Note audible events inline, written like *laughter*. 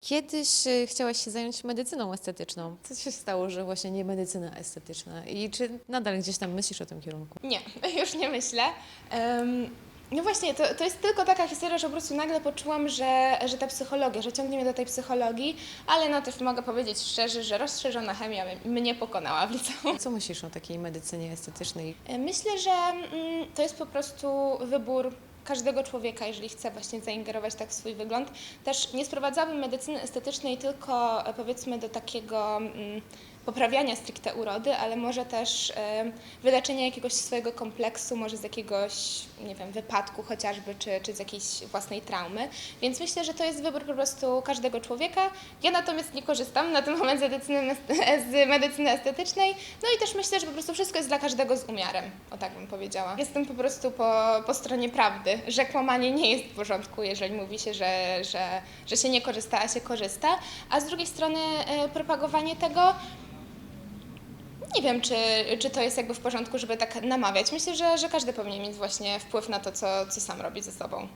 Kiedyś y, chciałaś się zająć medycyną estetyczną. Co się stało, że właśnie nie medycyna estetyczna? I czy nadal gdzieś tam myślisz o tym kierunku? Nie, *laughs* już nie myślę. Em, no właśnie, to, to jest tylko taka historia, że po prostu nagle poczułam, że, że ta psychologia, że ciągnie mnie do tej psychologii, ale no też mogę powiedzieć szczerze, że rozszerzona chemia m- mnie pokonała w liceum. Co myślisz o takiej medycynie estetycznej? E, Myślę, że mm, to jest po prostu wybór każdego człowieka, jeżeli chce właśnie zaingerować tak w swój wygląd. Też nie sprowadzałabym medycyny estetycznej tylko e, powiedzmy do takiego mm, poprawiania stricte urody, ale może też e, wyleczenia jakiegoś swojego kompleksu, może z jakiegoś, nie wiem, wypadku chociażby, czy, czy z jakiejś własnej traumy. Więc myślę, że to jest wybór po prostu każdego człowieka. Ja natomiast nie korzystam na ten *laughs* moment z medycyny, z medycyny estetycznej. No i też myślę, że po prostu wszystko jest dla każdego z umiarem, o tak bym powiedziała. Jestem po prostu po, po stronie prawdy, że kłamanie nie jest w porządku, jeżeli mówi się, że, że, że się nie korzysta, a się korzysta. A z drugiej strony e, propagowanie tego, nie wiem, czy, czy to jest jakby w porządku, żeby tak namawiać. Myślę, że, że każdy powinien mieć właśnie wpływ na to, co, co sam robi ze sobą.